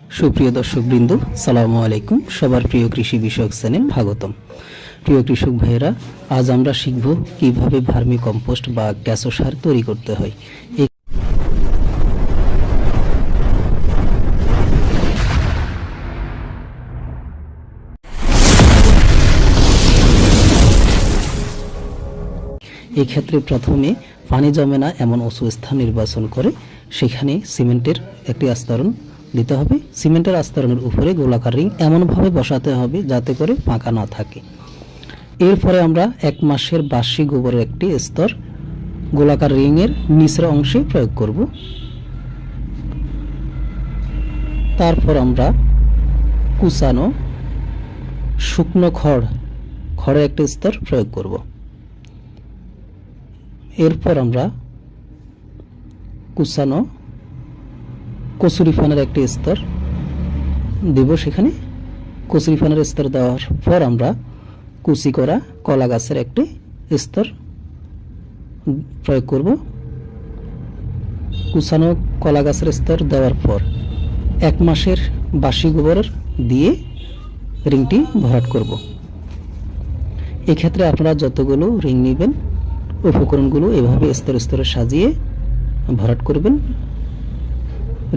সুপ্রিয় দর্শকবৃন্দ, সালামু আলাইকুম। সবার প্রিয় কৃষি বিষয়ক চ্যানেল স্বাগতম। প্রিয় কৃষক ভাইয়েরা, আজ আমরা শিখব কীভাবে ভার্মি কম্পোস্ট বা ক্যাসো সার তৈরি করতে হয়। এই এই ক্ষেত্রে প্রথমে পানি জমে না এমন উঁচু স্থান নির্বাচন করে, সেখানে সিমেন্টের একটি আস্তরণ দিতে হবে। সিমেন্টের আস্তরণের উপরে গোলাকার রিং এমনভাবে বসাতে হবে যাতে করে ফাঁকা না থাকে। এরপরে আমরা এক মাসের বার্ষি গোবরের একটি স্তর গোলাকার রিংয়ের নিচের অংশে প্রয়োগ করব। তারপর আমরা কুচানো শুকনো খড় খড়ের একটি স্তর প্রয়োগ করব। এরপর আমরা কুচানো কচুরি ফানের একটি স্তর দেব সেখানে। কচুরি ফানের স্তর দেওয়ার পর আমরা কুচি করা কলা গাছের একটি স্তর প্রয়োগ করব। কুচানো কলা গাছের স্তর দেওয়ার পর এক মাসের বাসি গোবরের দিয়ে রিংটি ভরাট করব। এক্ষেত্রে আপনারা যতগুলো রিং নেবেন, উপকরণগুলো এভাবে স্তরে স্তরে সাজিয়ে ভরাট করবেন।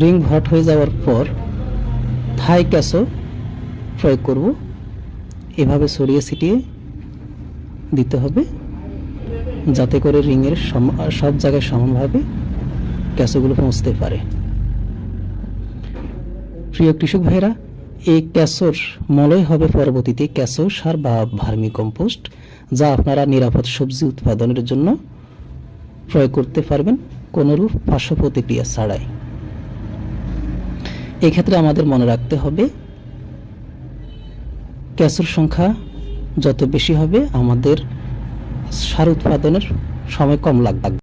রিং ভরাট হয়ে যাওয়ার পর থাই ক্যাসও প্রয়োগ করব। এভাবে ছড়িয়ে ছিটিয়ে দিতে হবে যাতে করে রিংয়ের সব জায়গায় সমানভাবে ক্যাসোগুলো পৌঁছতে পারে। প্রিয় কৃষক ভাইরা এই ক্যাসোর মলয় হবে পরবর্তীতে ক্যাসো সার বা ভার্মি কম্পোস্ট যা আপনারা নিরাপদ সবজি উৎপাদনের জন্য প্রয়োগ করতে পারবেন কোনোরূপ পার্শ্ব প্রতিক্রিয়া ছাড়াই। এক্ষেত্রে আমাদের মনে রাখতে হবে, ক্যাসোর সংখ্যা যত বেশি হবে, আমাদের সার উৎপাদনের সময় কম লাগবে।